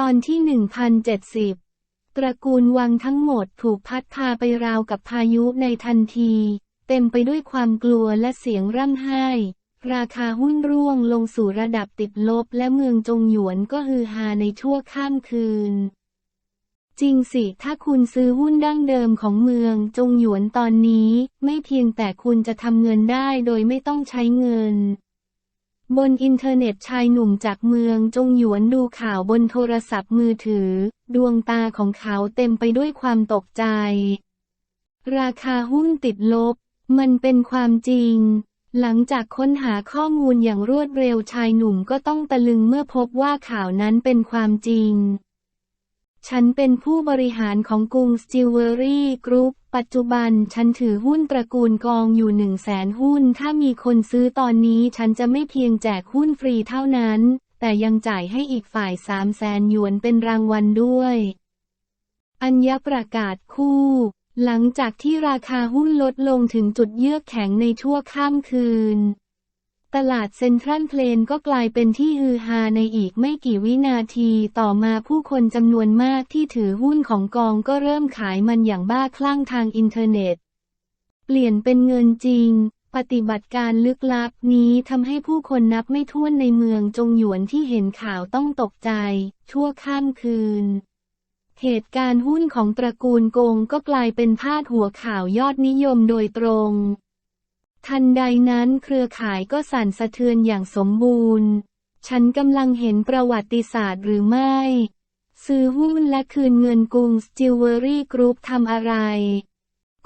ตอนที่ 1070 ตระกูลวังทั้งหมดถูกพัดพาไปราวกับพายุในทันที เต็มไปด้วยความกลัวและเสียงร่ำไห้ ราคาหุ้นร่วงลงสู่ระดับติดลบและเมืองจงหยวนก็ฮือฮาในชั่วข้ามคืน จริงสิถ้าคุณซื้อหุ้นดั้งเดิมของเมืองจงหยวนตอนนี้ ไม่เพียงแต่คุณจะทำเงินได้โดยไม่ต้องใช้เงิน บนอินเทอร์เน็ตชายหนุ่มจากเมืองจงหยวนดูข่าวบนโทรศัพท์มือถือ ดวงตาของเขาเต็มไปด้วยความตกใจ ราคาหุ้นติดลบ มันเป็นความจริง หลังจากค้นหาข้อมูลอย่างรวดเร็วชายหนุ่มก็ต้องตะลึงเมื่อพบว่าข่าวนั้นเป็นความจริง ฉันเป็นผู้บริหารของกรุงสจิวเวอรี่กรุ๊ป ปัจจุบันฉันถือหุ้นตระกูลกองอยู่หนึ่งแสนหุ้น ถ้ามีคนซื้อตอนนี้ฉันจะไม่เพียงแจกหุ้นฟรีเท่านั้น แต่ยังจ่ายให้อีกฝ่ายสามแสนหยวนเป็นรางวัลด้วย อัญญประกาศคู่ หลังจากที่ราคาหุ้นลดลงถึงจุดเยือกแข็งในชั่วข้ามคืน ตลาดเซ็นทรัลเพลนก็กลายเป็นที่ฮือฮาในอีกไม่กี่วินาทีต่อมาผู้คนจำนวนมากที่ถือหุ้นของกองก็เริ่มขายมันอย่างบ้าคลั่งทางอินเทอร์เน็ต เปลี่ยนเป็นเงินจริง ปฏิบัติการลึกลับนี้ทำให้ผู้คนนับไม่ถ้วนในเมืองจงหยวนที่เห็นข่าวต้องตกใจ ชั่วข้ามคืน เหตุการณ์หุ้นของตระกูลโกงก็กลายเป็นพาดหัวข่าวยอดนิยมโดยตรง ทันใดนั้นเครือข่ายก็สั่นสะเทือนอย่างสมบูรณ์ ฉันกำลังเห็นประวัติศาสตร์หรือไม่ ซื้อหุ้นและคืนเงินกรุงสจิวเวอรี่กรุ๊ปทำอะไร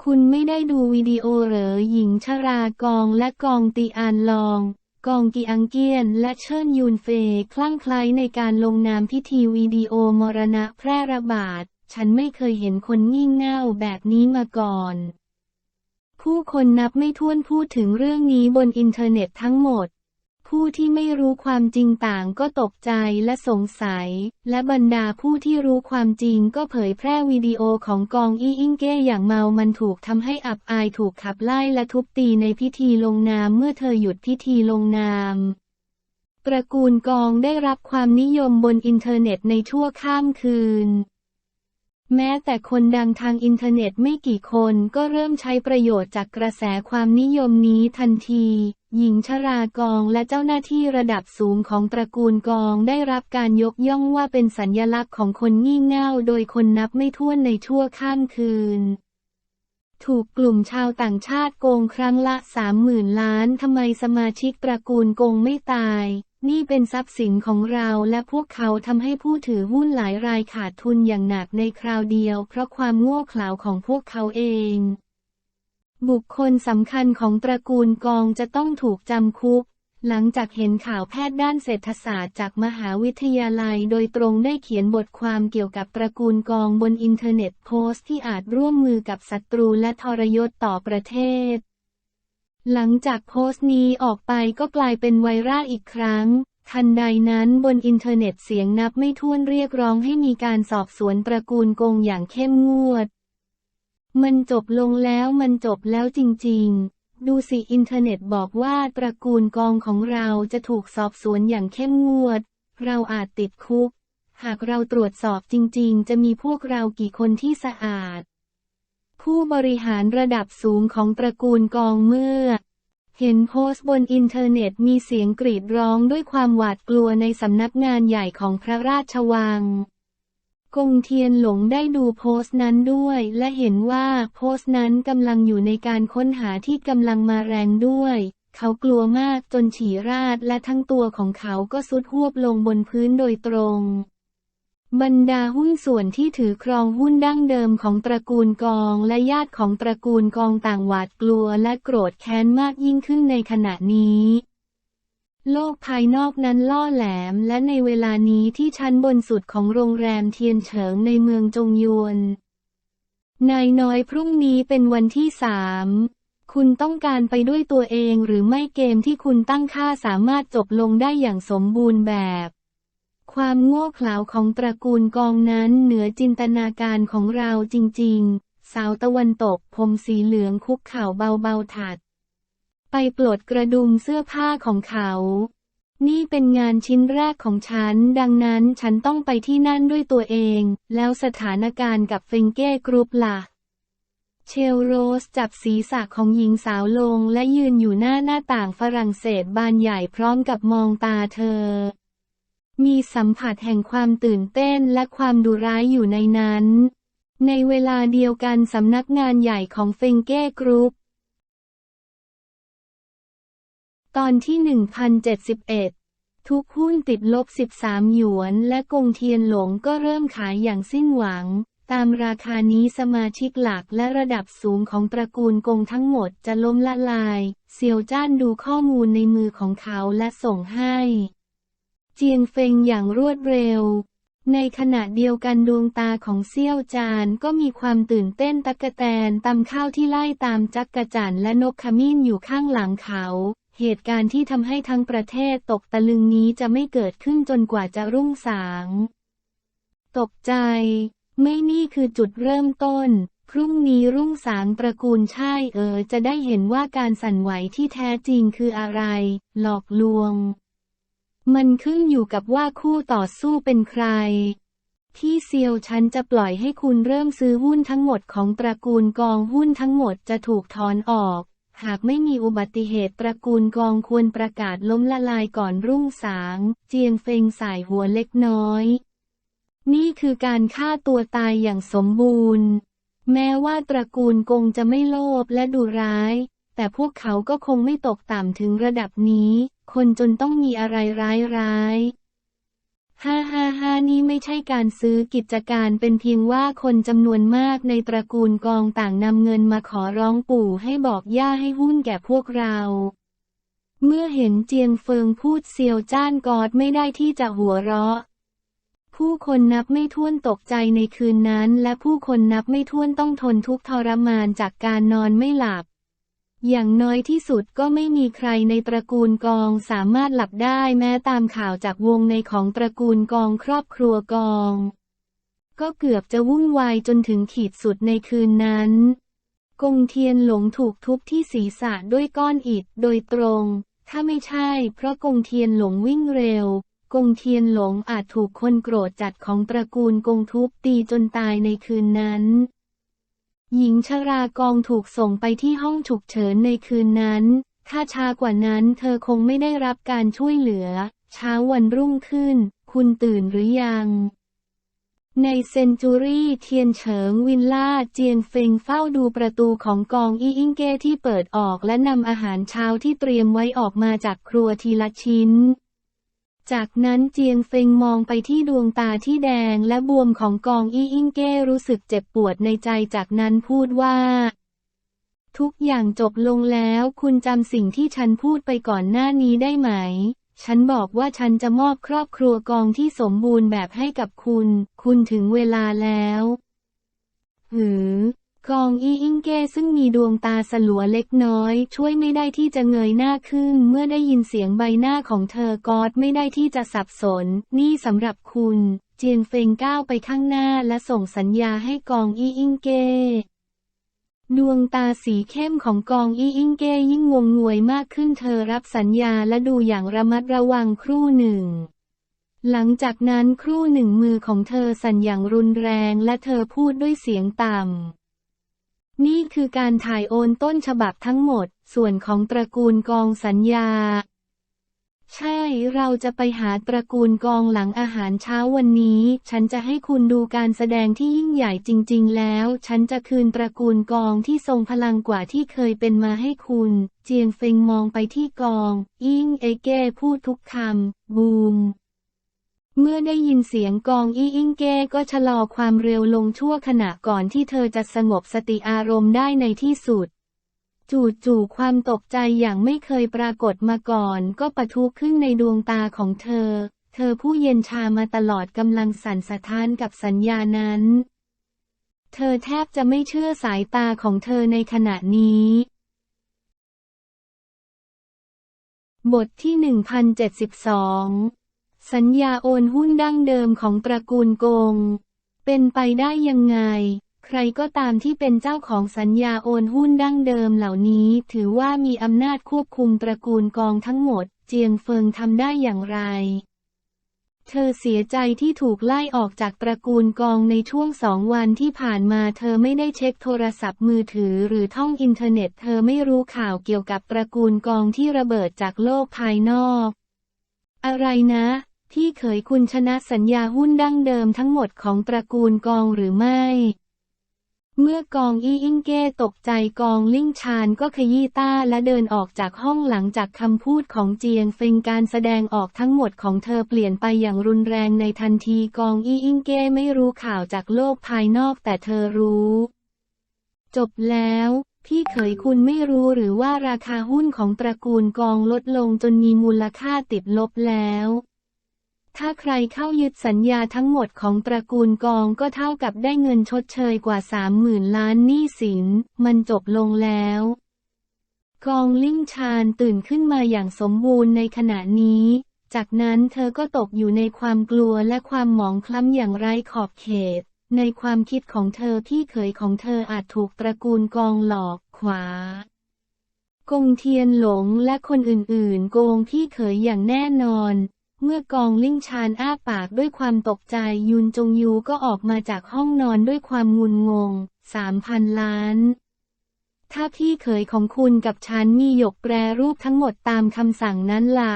คุณไม่ได้ดูวิดีโอเหรอหญิงชรากองและกองตีอานลอง กองกีอังเกียนและเชิญยูนเฟยคลั่งไคล้ในการลงนามพิธีวิดีโอมรณะแพร่ระบาด ฉันไม่เคยเห็นคนงี่เง่าแบบนี้มาก่อน ผู้คนนับไม่ถ้วนพูดถึงเรื่องนี้บนอินเทอร์เน็ตทั้งหมด ผู้ที่ไม่รู้ความจริงต่างก็ตกใจและสงสัย และบรรดาผู้ที่รู้ความจริงก็เผยแพร่วิดีโอของกองอี้อิงเก้อย่างเมามันถูกทำให้อับอายถูกขับไล่และทุบตีในพิธีลงนามเมื่อเธอหยุดพิธีลงนามตระกูลกองได้รับความนิยมบนอินเทอร์เน็ตในชั่วข้ามคืน แม้แต่คนดังทางอินเทอร์เน็ตไม่กี่คนก็เริ่มใช้ประโยชน์จากกระแสความนิยมนี้ทันที หญิงชรากองและเจ้าหน้าที่ระดับสูงของตระกูลกองได้รับการยกย่องว่าเป็นสัญญลักษณ์ของคนงี่เง่าโดยคนนับไม่ถ้วนในชั่วข้ามคืน ถูกกลุ่มชาวต่างชาติโกงครั้งละสามหมื่นล้านทำไมสมาชิกตระกูลโกงไม่ตาย นี่เป็นทรัพย์สินของเราและพวกเขาทำให้ผู้ถือหุ้นหลายรายขาดทุนอย่างหนักในคราวเดียว เพราะความโง่เขลาของพวกเขาเอง บุคคลสำคัญของตระกูลกองจะต้องถูกจำคุก หลังจากเห็นข่าวแพทย์ด้านเศรษฐศาสตร์จากมหาวิทยาลัยโดยตรงได้เขียนบทความเกี่ยวกับตระกูลกองบนอินเทอร์เน็ตโพสต์ที่อาจร่วมมือกับศัตรูและทรยศต่อประเทศ หลังจากโพสต์นี้ออกไปก็กลายเป็นไวรัลอีกครั้ง ทันใดนั้นบนอินเทอร์เน็ตเสียงนับไม่ถ้วนเรียกร้องให้มีการสอบสวนตระกูลกงอย่างเข้มงวด มันจบลงแล้วมันจบแล้วจริงๆ ดูสิอินเทอร์เน็ตบอกว่าตระกูลกองของเราจะถูกสอบสวนอย่างเข้มงวด เราอาจติดคุก หากเราตรวจสอบจริงๆ จะมีพวกเรากี่คนที่สะอาด ผู้บริหารระดับสูงของตระกูลกองเมื่อ เห็นโพสต์บนอินเทอร์เน็ตมีเสียงกรีดร้องด้วยความหวาดกลัวในสำนักงานใหญ่ของพระราชวัง กงเทียนหลงได้ดูโพสต์นั้นด้วย และเห็นว่าโพสต์นั้นกำลังอยู่ในการค้นหาที่กำลังมาแรงด้วย เขากลัวมากจนฉี่ราดและทั้งตัวของเขาก็สุดหวบลงบนพื้นโดยตรง บรรดาหุ้นส่วนที่ถือครองหุ้นดั้งเดิมของตระกูลกอง และญาติของตระกูลกองต่างหวาดกลัวและโกรธแค้นมากยิ่งขึ้นในขณะนี้ โลกภายนอกนั้นล่อแหลมและในเวลานี้ที่ชั้นบนสุดของโรงแรมเทียนเฉิงในเมืองจงยวน นายน้อยพรุ่งนี้เป็นวันที่สามคุณต้องการไปด้วยตัวเองหรือไม่เกมที่คุณตั้งค่าสามารถจบลงได้อย่างสมบูรณ์แบบ ความโง่เขลาของตระกูลกองนั้นเหนือจินตนาการของเราจริง ๆ สาวตะวันตกผมสีเหลืองคุกเข่าเบาๆถัด ไปปลดกระดุมเสื้อผ้าของเขา นี่เป็นงานชิ้นแรกของฉัน ดังนั้นฉันต้องไปที่นั่นด้วยตัวเอง แล้วสถานการณ์กับเฟงเก้กรุ๊ปล่ะ เชลโรสจับศีรษะของหญิงสาวลงและยืนอยู่หน้าหน้าต่างฝรั่งเศสบานใหญ่พร้อมกับมองตาเธอ มีสัมผัสแห่งความตื่นเต้นและความดุร้ายอยู่ในนั้น ในเวลาเดียวกันสำนักงานใหญ่ของเฟงเก้กรุ๊ป ตอนที่ 1071 ทุกหุ้นติดลบ 13 หยวน และกงเทียนหลงก็เริ่มขายอย่างสิ้นหวัง ตามราคานี้สมาชิกหลักและระดับสูงของตระกูลกงทั้งหมดจะล้มละลาย เซียวจ้านดูข้อมูลในมือของเขาและส่งให้ เจียงเฟงอย่างรวดเร็ว ในขณะเดียวกันดวงตาของเซี่ยวจานก็มีความตื่นเต้นตักะแตนตำข้าวที่ไล่ตามจักกะจั่นและนกขมิ้นอยู่ข้างหลังเขา เหตุการณ์ที่ทำให้ทั้งประเทศตกตะลึงนี้จะไม่เกิดขึ้นจนกว่าจะรุ่งสาง ตกใจ ไม่นี่คือจุดเริ่มต้นพรุ่งนี้รุ่งสางตระกูลใช่เออจะได้เห็นว่าการสั่นไหวที่แท้จริงคืออะไร หลอกลวง มันขึ้นอยู่กับว่าคู่ต่อสู้เป็นใครพี่เซียวฉันจะปล่อยให้คุณเริ่มซื้อหุ้นทั้งหมดของตระกูลกองหุ้นทั้งหมดจะถูกถอนออก หากไม่มีอุบัติเหตุตระกูลกองควรประกาศล้มละลายก่อนรุ่งสาง เจียงเฟงสายหัวเล็กน้อย นี่คือการฆ่าตัวตายอย่างสมบูรณ์ แม้ว่าตระกูลกงจะไม่โลภและดุร้าย แต่พวกเขาก็คงไม่ตกต่ำถึงระดับนี้ คนจนต้องมีอะไรร้ายร้ายฮ่าฮ่าฮานี่ไม่ใช่การซื้อกิจการเป็นเพียงว่าคนจำนวนมากในตระกูลกองต่างนำเงินมาขอร้องปู่ให้บอกย่าให้หุ้นแก่พวกเรา เมื่อเห็นเจียงเฟิงพูดเซียวจ้านกอดไม่ได้ที่จะหัวเราะ ผู้คนนับไม่ถ้วนตกใจในคืนนั้น และผู้คนนับไม่ถ้วนต้องทนทุกข์ทรมานจากการนอนไม่หลับ อย่างน้อยที่สุดก็ไม่มีใครในตระกูลกองสามารถหลับได้แม้ตามข่าวจากวงในของตระกูลกองครอบครัวกอง ก็เกือบจะวุ่นวายจนถึงขีดสุดในคืนนั้น กงเทียนหลงถูกทุบที่ศีรษะด้วยก้อนอิฐโดยตรง ถ้าไม่ใช่เพราะกงเทียนหลงวิ่งเร็ว กงเทียนหลงอาจถูกคนโกรธจัดของตระกูลกงทุบตีจนตายในคืนนั้น หญิงชรากองถูกส่งไปที่ห้องฉุกเฉินในคืนนั้น ถ้าช้ากว่านั้นเธอคงไม่ได้รับการช่วยเหลือ เช้าวันรุ่งขึ้น คุณตื่นหรือยัง ในเซนจูรี่เทียนเฉิงวินล่าเจียนเฟิงเฝ้าดูประตูของกองอีอิงเก้ที่เปิดออกและนำอาหารเช้าที่เตรียมไว้ออกมาจากครัวทีละชิ้น จากนั้นเจียงเฟงมองไปที่ดวงตาที่แดงและบวมของกองอี้อิงเก้รู้สึกเจ็บปวดในใจจากนั้นพูดว่า ทุกอย่างจบลงแล้วคุณจำสิ่งที่ฉันพูดไปก่อนหน้านี้ได้ไหม ฉันบอกว่าฉันจะมอบครอบครัวกองที่สมบูรณ์แบบให้กับคุณ คุณถึงเวลาแล้ว หือ กองอีอิงเก้ซึ่งมีดวงตาสลัวเล็กน้อย ช่วยไม่ได้ที่จะเงยหน้าขึ้น เมื่อได้ยินเสียงใบหน้าของเธอกอดไม่ได้ที่จะสับสน นี่สำหรับคุณ เจียงเฟงก้าวไปข้างหน้าและส่งสัญญาให้กองอีอิงเก้ดวงตาสีเข้มของกองอีอิงเก้ยิ่งงงงวยมากขึ้นเธอรับสัญญาและดูอย่างระมัดระวังครู่หนึ่ง หลังจากนั้นครู่หนึ่งมือของเธอสั่นอย่างรุนแรงและเธอพูดด้วยเสียงต่ำ นี่คือการถ่ายโอนต้นฉบับทั้งหมด ส่วนของตระกูลกองสัญญา ใช่ เราจะไปหาตระกูลกองหลังอาหารเช้าวันนี้ ฉันจะให้คุณดูการแสดงที่ยิ่งใหญ่จริง ๆ แล้ว ฉันจะคืนตระกูลกองที่ทรงพลังกว่าที่เคยเป็นมาให้คุณ เจียงเฟงมองไปที่กอง อิงเอเก้พูดทุกคำบูม เมื่อได้ยินเสียงกองอีอิงเก้ก็ชะลอความเร็วลงชั่วขณะก่อนที่เธอจะสงบสติอารมณ์ได้ในที่สุด จู่ๆความตกใจอย่างไม่เคยปรากฏมาก่อน ก็ปะทุขึ้นในดวงตาของเธอ เธอผู้เย็นชามาตลอดกำลังสั่นสะท้านกับสัญญานั้น เธอแทบจะไม่เชื่อสายตาของเธอในขณะนี้บทที่ 1072 สัญญาโอนหุ้นดั้งเดิมของตระกูลกง เป็นไปได้ยังไง ใครก็ตามที่เป็นเจ้าของสัญญาโอนหุ้นดั้งเดิมเหล่านี้ ถือว่ามีอำนาจควบคุมตระกูลกองทั้งหมด เจียงเฟิงทำได้อย่างไร เธอเสียใจที่ถูกไล่ออกจากตระกูลกองในช่วงสองวันที่ผ่านมาเธอไม่ได้เช็คโทรศัพท์มือถือหรือท่องอินเทอร์เน็ต เธอไม่รู้ข่าวเกี่ยวกับตระกูลกองที่ระเบิดจากโลกภายนอก อะไรนะ พี่เขยคุณชนะสัญญาหุ้นดั้งเดิมทั้งหมดของตระกูลกองหรือไม่ เมื่อกองอี้อิงเก้ตกใจกองลิ่งชานก็ขยี้ต้าและเดินออกจากห้องหลังจากคำพูดของเจียงเฟิงการแสดงออกทั้งหมดของเธอเปลี่ยนไปอย่างรุนแรงในทันทีกองอี้อิงเก้ไม่รู้ข่าวจากโลกภายนอกแต่เธอรู้ จบแล้วพี่เขยคุณไม่รู้หรือว่าราคาหุ้นของตระกูลกองลดลงจนมีมูลค่าติดลบแล้ว ถ้าใครเข้ายึดสัญญาทั้งหมดของตระกูลกองก็เท่ากับได้เงินชดเชยกว่าสามหมื่นล้านหนี้สิน มันจบลงแล้ว กองลิ่งชานตื่นขึ้นมาอย่างสมบูรณ์ในขณะนี้ จากนั้นเธอก็ตกอยู่ในความกลัวและความหมองคล้ำอย่างไร้ขอบเขต ในความคิดของเธอพี่เขยของเธออาจถูกตระกูลกองหลอกขวากงเทียนหลงและคนอื่นๆ โกงพี่เขยอย่างแน่นอน เมื่อกองลิ่งชานอ้าปากด้วยความตกใจยุนจงยูก็ออกมาจากห้องนอนด้วยความงุนงงสามพันล้าน ถ้าพี่เขยของคุณกับฉันมีหยกแปรรูปทั้งหมดตามคำสั่งนั้นล่ะ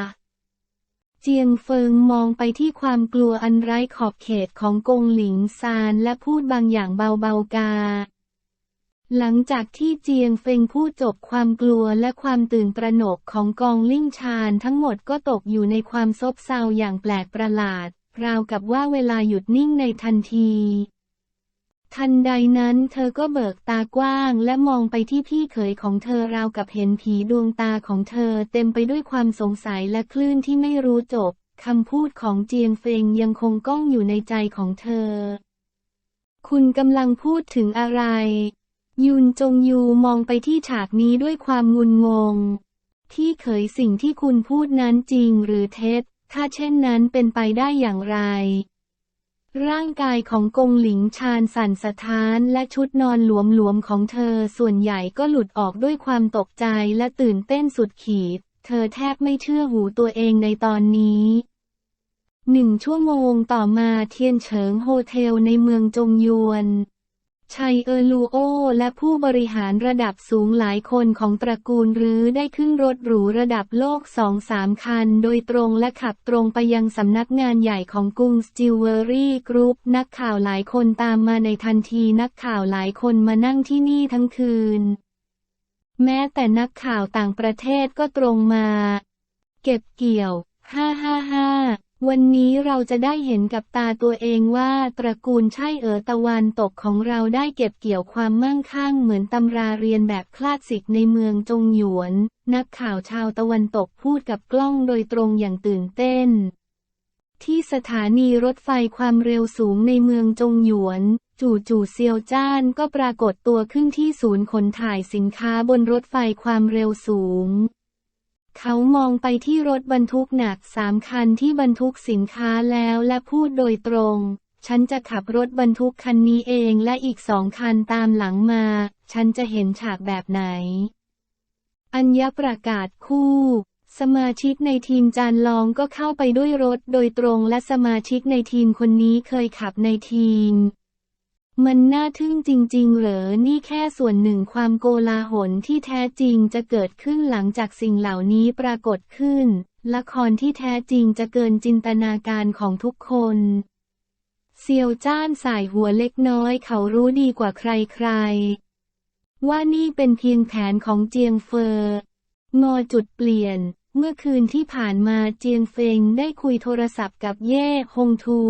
เจียงเฟิงมองไปที่ความกลัวอันไร้ขอบเขตของกงหลิงซานและพูดบางอย่างเบาๆกา หลังจากที่เจียงเฟงพูดจบความกลัวและความตื่นตระหนกของกองลิ่งชานทั้งหมดก็ตกอยู่ในความซบเซาอย่างแปลกประหลาด ราวกับว่าเวลาหยุดนิ่งในทันที ทันใดนั้นเธอก็เบิกตากว้างและมองไปที่พี่เขยของเธอราวกับเห็นผีดวงตาของเธอเต็มไปด้วยความสงสัยและคลื่นที่ไม่รู้จบคำพูดของเจียงเฟงยังคงก้องอยู่ในใจของเธอ คุณกำลังพูดถึงอะไร ยุนจงยูมองไปที่ฉากนี้ด้วยความงุนงง ที่เขยสิ่งที่คุณพูดนั้นจริงหรือเท็จ ถ้าเช่นนั้นเป็นไปได้อย่างไร ร่างกายของกงหลิงชาญสั่นสะท้านและชุดนอนหลวมๆของเธอส่วนใหญ่ก็หลุดออกด้วยความตกใจและตื่นเต้นสุดขีด เธอแทบไม่เชื่อหูตัวเองในตอนนี้หนึ่งชั่วโมงต่อมาเทียนเฉิงโฮเทลในเมืองจงยวน ชัยเออลูโอ และผู้บริหารระดับสูงหลายคนของตระกูลหรือได้ขึ้นรถหรูระดับโลกสองสามคัน โดยตรงและขับตรงไปยังสำนักงานใหญ่ของกรุงสจิวเวอรี่กรุ๊ปนักข่าวหลายคนตามมาในทันทีนักข่าวหลายคนมานั่งที่นี่ทั้งคืน แม้แต่นักข่าวต่างประเทศก็ตรงมา เก็บเกี่ยว ฮ่าฮ่าฮ่า วันนี้เราจะได้เห็นกับตาตัวเองว่าตระกูลใช่เอ๋อตะวันตกของเราได้เก็บเกี่ยวความมั่งคั่งเหมือนตำราเรียนแบบคลาสสิกในเมืองจงหยวน นักข่าวชาวตะวันตกพูดกับกล้องโดยตรงอย่างตื่นเต้น ที่สถานีรถไฟความเร็วสูงในเมืองจงหยวน จู่จู่เซียวจ้านก็ปรากฏตัวขึ้นที่ศูนย์ขนถ่ายสินค้าบนรถไฟความเร็วสูง เขามองไปที่รถบรรทุกหนักสามคันที่บรรทุกสินค้าแล้วและพูดโดยตรง ฉันจะขับรถบรรทุกคันนี้เองและอีกสองคันตามหลังมา ฉันจะเห็นฉากแบบไหน อัญญประกาศคู่ สมาชิกในทีมจานลองก็เข้าไปด้วยรถโดยตรงและสมาชิกในทีมคนนี้เคยขับในทีม มันน่าทึ่งจริง ๆ เหรอ นี่แค่ส่วนหนึ่งความโกลาหลที่แท้จริงจะเกิดขึ้นหลังจากสิ่งเหล่านี้ปรากฏขึ้น ละครที่แท้จริงจะเกินจินตนาการของทุกคนเซียวจ้านสายหัวเล็กน้อยเขารู้ดีกว่าใครๆ ว่านี่เป็นเพียงแผนของเจียงเฟองอจุดเปลี่ยน เมื่อคืนที่ผ่านมาเจียงเฟงได้คุยโทรศัพท์กับเย่ฮงทู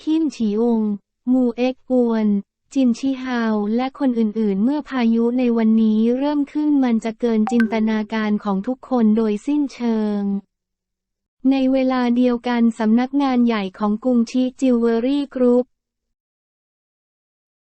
คินฉีอง มูเอ็กกวน จินชิฮาว และคนอื่นๆ เมื่อพายุในวันนี้เริ่มขึ้นมันจะเกินจินตนาการของทุกคนโดยสิ้นเชิง ในเวลาเดียวกันสำนักงานใหญ่ของกรุงชิจิวเวอรี่กรุ๊ป